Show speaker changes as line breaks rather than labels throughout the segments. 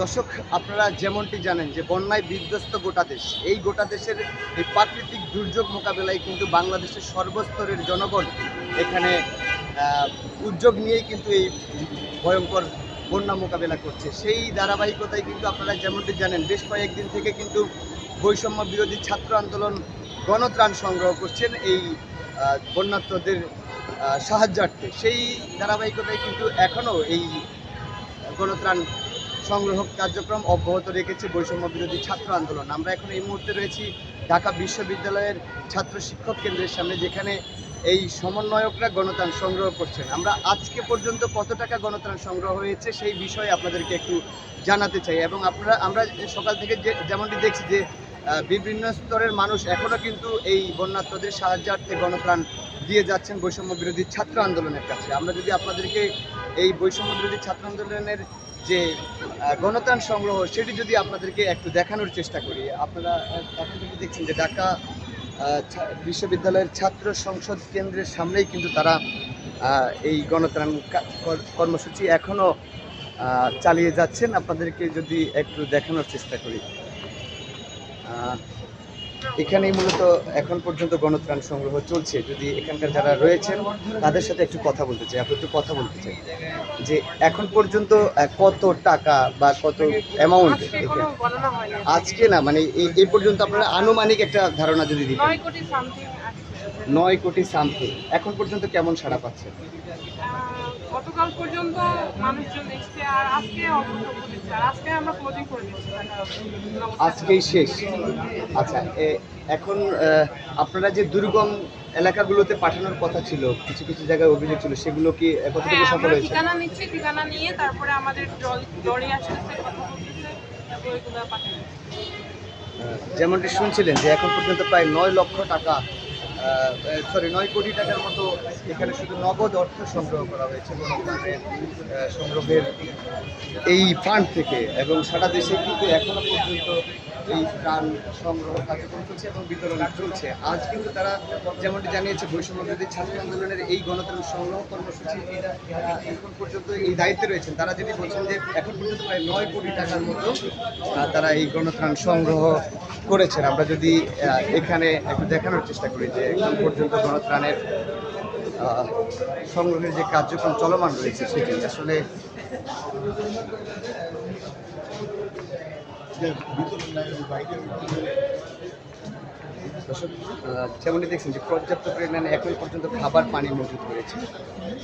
দর্শক আপনারা যেমনটি জানেন যে বন্যায় বিধ্বস্ত গোটা দেশ এই গোটা দেশের এই প্রাকৃতিক দুর্যোগ মোকাবেলায় কিন্তু বাংলাদেশের সর্বস্তরের জনগণ এখানে উদ্যোগ নিয়েই কিন্তু এই ভয়ঙ্কর বন্যা মোকাবেলা করছে। সেই ধারাবাহিকতায় কিন্তু আপনারা যেমনটি জানেন বেশ কয়েকদিন থেকে কিন্তু বৈষম্য বিরোধী ছাত্র আন্দোলন গণত্রাণ সংগ্রহ করছেন এই আহ, বন্যার্থদের সাহায্যার্থে। সেই ধারাবাহিকতায় কিন্তু এখনও এই গণত্রাণ সংগ্রহ কার্যক্রম অব্যাহত রেখেছে বৈষম্য বিরোধী ছাত্র আন্দোলন। আমরা এখন এই মুহূর্তে রয়েছি ঢাকা বিশ্ববিদ্যালয়ের ছাত্র শিক্ষক কেন্দ্রের সামনে, যেখানে এই সমন্বয়করা গণত্রাণ সংগ্রহ করছেন। আমরা আজকে পর্যন্ত কত টাকা গণত্রাণ সংগ্রহ হয়েছে সেই বিষয়ে আপনাদেরকে একটু জানাতে চাই। এবং আপনারা, আমরা সকাল থেকে যে, যেমনটি দেখছি যে বিভিন্ন স্তরের মানুষ এখনও কিন্তু এই বন্যার্থদের সাহায্যার্থে গণত্রাণ দিয়ে যাচ্ছেন বৈষম্য বিরোধী ছাত্র আন্দোলনের কাছে। আমরা যদি আপনাদেরকে এই বৈষম্য বিরোধী ছাত্র আন্দোলনের যে গণতান সংগ্রহ, সেটি যদি আপনাদেরকে একটু দেখানোর চেষ্টা করি, আপনারা এখন যদি দেখছেন যে ঢাকা বিশ্ববিদ্যালয়ের ছাত্র সংসদ কেন্দ্রের সামনেই কিন্তু তারা এই গণত্রাণ কর্মসূচি এখনও চালিয়ে যাচ্ছেন। আপনাদেরকে যদি একটু দেখানোর চেষ্টা করি। এখানেই মূলত এখন পর্যন্ত গণত্রাণ সংগ্রহ চলছে। যদি এখানকার যারা রয়েছেন তাদের সাথে একটু কথা বলতে চাই। আপনি একটু কথা বলতে চাই। যে এখন পর্যন্ত কত টাকা বা কত অ্যামাউন্ট
আজকে
না মানে এই পর্যন্ত আপনারা আনুমানিক একটা ধারণা যদি দিতেন।
নয় কোটি সামথিং
নয় কোটি সামথিং এখন পর্যন্ত কেমন সাড়া পাচ্ছে
গতকাল পর্যন্ত মানুষজন এসছে আর আজকে আর আজকে আমরা ক্লোজিং করে দিচ্ছি।
আজকেই শেষ। আচ্ছা এখন আপনারা যে দুর্গম এলাকাগুলোতে পাঠানোর কথা ছিল কিছু কিছু জায়গায় অভিযোগ ছিল সেগুলো কি কতটুকু
হ্যাঁ
সফল হয়েছে?
ঠিকানা নিচ্ছি ঠিকানা নিয়ে তারপরে আমাদের লরি আসতেছে কথা বলতেছে তারপরে দিচ্ছি।
আহ, যেমনটি শুনছিলেন যে এখন পর্যন্ত প্রায় নয় লক্ষ টাকা সরি নয় কোটি টাকার মতো এখানে শুধু নগদ অর্থ সংগ্রহ করা হয়েছে সংগ্রহের এই ফান্ড থেকে। এবং সারা দেশে কিন্তু এখনও পর্যন্ত এই ত্রাণ সংগ্রহ কার্যক্রম চলছে এবং বিতরণ চলছে। আজ কিন্তু তারা যেমনটি জানিয়েছে বৈষম্য বিরোধী ছাত্র আন্দোলনের এই গণতন্ত্র সংগ্রহ কর্মসূচি এখন পর্যন্ত এই দায়িত্বে রয়েছেন। তারা যদি বলছেন যে এখন পর্যন্ত প্রায় নয় কোটি টাকার মতো তারা এই গণত্রাণ সংগ্রহ করেছেন। আমরা যদি এখানে একটু দেখানোর চেষ্টা করি যে এখন পর্যন্ত গণত্রাণের আহ, সংগ্রহের যে কার্যক্রম চলমান রয়েছে সেটি আসলে যেমনটি দেখছেন যে পর্যাপ্ত পরিমাণে এখন পর্যন্ত খাবার পানি মজুদ রয়েছে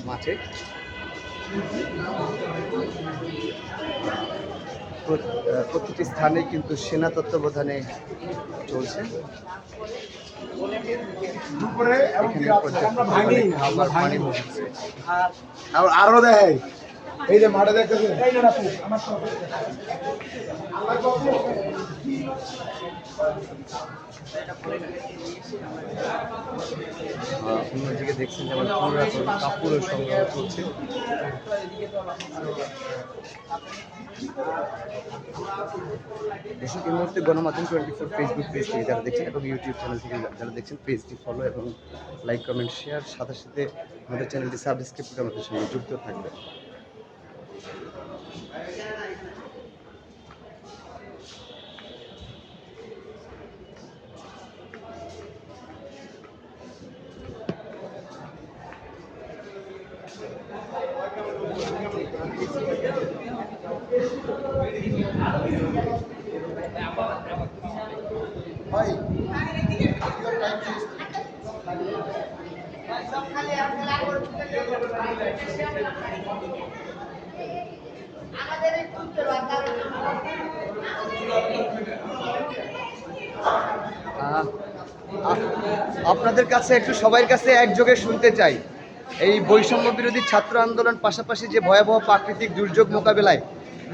মাঠে। প্র- প্রতিটি স্থানে কিন্তু সেনা তত্ত্বাবধানে চলছে।
দুপুরে এবং আর দেয় এই যে মাঠে
অন্যদিকে দেখছেন যেমন মুহূর্তে গণমাধ্যম টোয়েন্টি ফোর ফেসবুক যারা দেখছেন এবং ইউটিউব চ্যানেল থেকে যারা দেখছেন পেজটি ফলো এবং লাইক কমেন্ট শেয়ার সাথে সাথে আমাদের চ্যানেলটি সাবস্ক্রাইব করে আমাদের সঙ্গে যুক্ত থাকবেন। আপনাদের কাছে একটু সবার কাছে একযোগে শুনতে চাই। এই বৈষম্য বিরোধী ছাত্র আন্দোলন পাশাপাশি যে ভয়াবহ প্রাকৃতিক দুর্যোগ মোকাবেলায়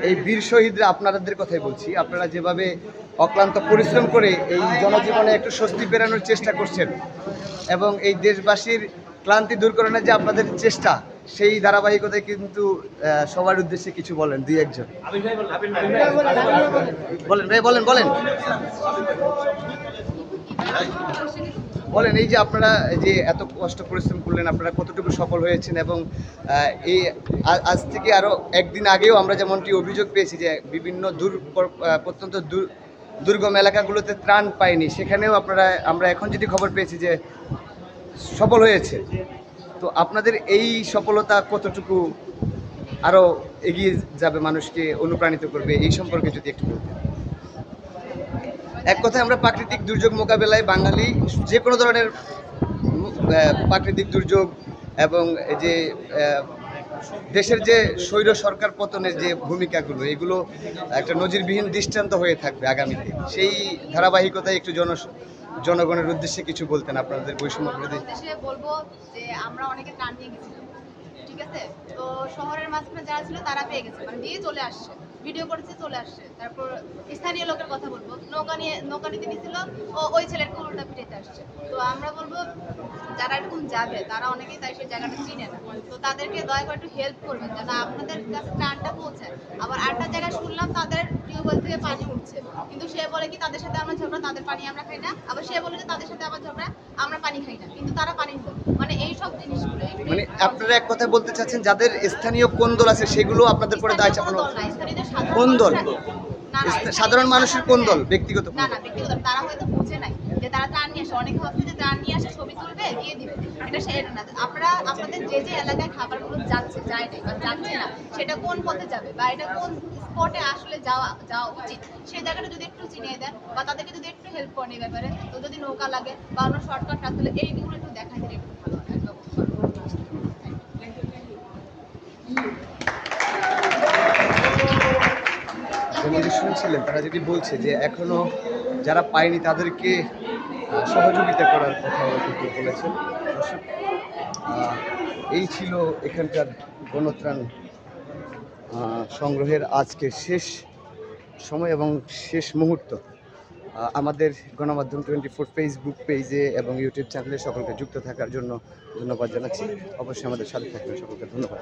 এই বীর শহীদরা আপনাদের কথাই বলছি। আপনারা যেভাবে অক্লান্ত পরিশ্রম করে এই জনজীবনে একটু স্বস্তি ফেরানোর চেষ্টা করছেন এবং এই দেশবাসীর ক্লান্তি দূর করানোর যে আপনাদের চেষ্টা, সেই ধারাবাহিকতায় কিন্তু সবার উদ্দেশ্যে কিছু বলেন, দুই একজন। বলেন, ভাই, বলেন বলেন। বলেন, এই যে আপনারা যে এত কষ্ট পরিশ্রম করলেন, আপনারা কতটুকু সফল হয়েছেন এবং এই আজ থেকে আরও একদিন আগেও আমরা যেমনটি অভিযোগ পেয়েছি যে বিভিন্ন দূর প্রত্যন্ত দূর- দুর্গম এলাকাগুলোতে ত্রাণ পায়নি, সেখানেও আপনারা, আমরা এখন যদি খবর পেয়েছি যে সফল হয়েছে। তো আপনাদের এই সফলতা কতটুকু আরও এগিয়ে যাবে মানুষকে অনুপ্রাণিত করবে, এই সম্পর্কে যদি একটু বলতেন। এক কথায় আমরা প্রাকৃতিক দুর্যোগ মোকাবেলায় বাঙালি যে কোনো ধরনের প্রাকৃতিক দুর্যোগ এবং যে দেশের যে স্বৈর সরকার পতনের যে ভূমিকাগুলো, এগুলো একটা নজিরবিহীন দৃষ্টান্ত হয়ে থাকবে আগামীতে। সেই ধারাবাহিকতায় একটু জন, জনগণের উদ্দেশ্যে কিছু বলতেন আপনাদের বৈষম্য
বলব যে আমরা অনেকে নিয়ে গেছিলাম, ঠিক আছে? তো শহরের মাঝখানে যারা ছিল তারা পেয়ে গেছে মানে দিয়ে চলে আসছে। ভিডিও করেছে চলে আসছে। তারপর স্থানীয় লোকের কথা বলব। নৌকা নিয়ে নৌকা নিতে নিয়েছিল ও ওই ছেলের উল্টা পিঠেতে আসছে। তো আমরা বলব যারা এরকম যাবে তারা অনেকেই তাই সেই জায়গাটা চিনে না। তো তাদেরকে দয়া করে একটু হেল্প করবেন যেন আপনাদের কাছে ত্রাণটা পৌঁছায়। আবার আরেকটা জায়গায় শুনলাম তাদের টিউবওয়েল থেকে পানি উঠছে। কিন্তু সে বলে কি তাদের সাথে আমরা ঝগড়া তাদের পানি আমরা খাই না। আবার সে বলে যে তাদের সাথে আমার ঝগড়া আমরা পানি খাই না। কিন্তু তারা পানি মানে এই সব জিনিসগুলো
মানে আপনারা এক কথায় বলতে চাচ্ছেন যাদের স্থানীয় কোন দল আছে সেগুলো আপনাদের পরে দায় চাপানো
কোনো দল? সাধারণ? মানুষরা-
কোন দল? ব্যক্তিগত
না না ব্যক্তিগত তারা হয়তো বুঝে নাই যে তারা ত্রাণ নিয়ে আসে। অনেকে ভাবছে যে ত্রাণ নিয়ে আসে ছবি তুলবে দিয়ে দিবে। এটা সেটা না। আপনারা আপনাদের যে যে এলাকায় খাবারগুলো যাচ্ছে যায় নাই বা যাচ্ছে না সেটা কোন পথে যাবে বা এটা কোন স্পটে আসলে যাওয়া যাওয়া উচিত? সেই জায়গাটা যদি একটু চিনিয়ে দেন বা তাদেরকে যদি একটু হেল্প করেন এই ব্যাপারে তো যদি নৌকা লাগে বা অন্য শর্টকাট রাস্তা হলে এইগুলো একটু দেখাই দিলে একটু ভালো
শুনছিলেন তারা যদি বলছে যে এখনও যারা পায়নি তাদেরকে সহযোগিতা করার কথা কিন্তু বলেছেন। দর্শক, এই ছিল এখানকার গণত্রাণ সংগ্রহের আজকের শেষ সময় এবং শেষ মুহূর্ত। আমাদের গণমাধ্যম টোয়েন্টি ফোর ফেসবুক পেজে এবং ইউটিউব চ্যানেলে সকলকে যুক্ত থাকার জন্য ধন্যবাদ জানাচ্ছি। অবশ্যই আমাদের সাথে থাকবেন সকলকে ধন্যবাদ।